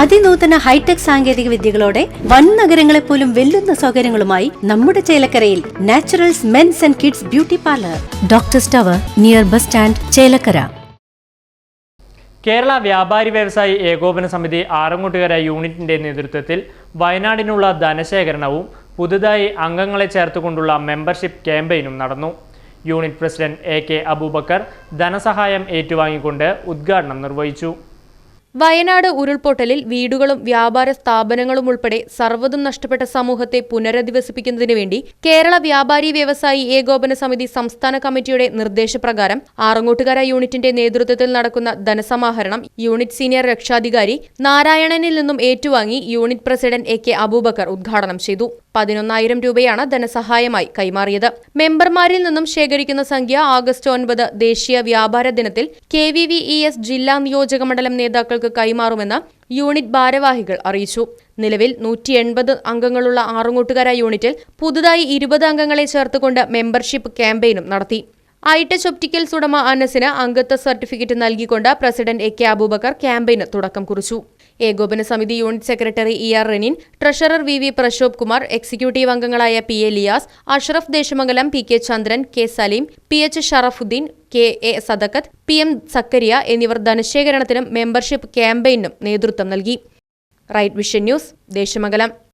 അതിനൂതന hi tech സാങ്കേതിക വിദ്യകളോടെ വൻ നഗരങ്ങളെ പോലും വെല്ലുന്ന സൗകര്യങ്ങളുമായി നമ്മുടെ ചേലക്കരയിൽ naturals men's and kids beauty parlour. Doctor tower near bus stand Chelakkara. Kerala വ്യാപാരി വ്യവസായി ഏകോപന സമിതി ആറങ്ങോട്ടുകര യൂണിറ്റിന്റെ നേതൃത്വത്തിൽ വയനാടിനുള്ള ധനശേഖരണവും പുതുതായി അംഗങ്ങളെ ചേർത്തുകൊണ്ടുള്ള മെമ്പർഷിപ്പ് ക്യാമ്പയിനും നടന്നു. Unit president A K Abubakar ധനസഹായം ഏറ്റുവാങ്ങിക്കൊണ്ട് ഉദ്ഘാടനം നിർവഹിച്ചു. വയനാട് ഉരുൾപൊട്ടലിൽ വീടുകളും വ്യാപാര സ്ഥാപനങ്ങളും ഉൾപ്പെടെ സർവതും നഷ്ടപ്പെട്ട സമൂഹത്തെ പുനരധിവസിപ്പിക്കുന്നതിനു വേണ്ടി കേരള വ്യാപാരി വ്യവസായി ഏകോപന സമിതി സംസ്ഥാന കമ്മിറ്റിയുടെ നിർദ്ദേശപ്രകാരം ആറങ്ങോട്ടുകര യൂണിറ്റിന്റെ നേതൃത്വത്തിൽ നടക്കുന്ന ധനസമാഹരണം യൂണിറ്റ് സീനിയർ രക്ഷാധികാരി നാരായണനിൽ നിന്നും ഏറ്റുവാങ്ങി unit president A K Abubakar ഉദ്ഘാടനം ചെയ്തു. പതിനൊന്നായിരം രൂപയാണ് ധനസഹായമായി കൈമാറിയത്. മെമ്പർമാരിൽ നിന്നും ശേഖരിക്കുന്ന സംഖ്യ ആഗസ്റ്റ് ഒൻപത് ദേശീയ വ്യാപാര ദിനത്തിൽ K V V E S ജില്ലാ നിയോജക മണ്ഡലം നേതാക്കൾക്ക് കൈമാറുമെന്ന് യൂണിറ്റ് ഭാരവാഹികൾ അറിയിച്ചു. നിലവിൽ നൂറ്റി എൺപത് അംഗങ്ങളുള്ള ആറുങ്ങോട്ടുകര യൂണിറ്റിൽ പുതുതായി ഇരുപത് അംഗങ്ങളെ ചേർത്തുകൊണ്ട് മെമ്പർഷിപ്പ് ക്യാമ്പയിനും നടത്തി. ഐടെച്ച് ഒപ്റ്റിക്കൽസ് ഉടമ അനസിന് അംഗത്വ സർട്ടിഫിക്കറ്റ് നൽകിക്കൊണ്ട് പ്രസിഡന്റ് എ കെ അബൂബക്കർ ക്യാമ്പയിന് തുടക്കം കുറിച്ചു. ഏകോപന സമിതി unit secretary E R Renin treasurer V V Prashobh Kumar executive അംഗങ്ങളായ P A Liyas Ashraf Desamangalam P K Chandran K Saleem P H Sharafuddin K A Sadakkath P M Sakkariya എന്നിവർ ധനശേഖരണത്തിനും membership ക്യാമ്പയിനും നേതൃത്വം നൽകി. Right vision news Desamangalam.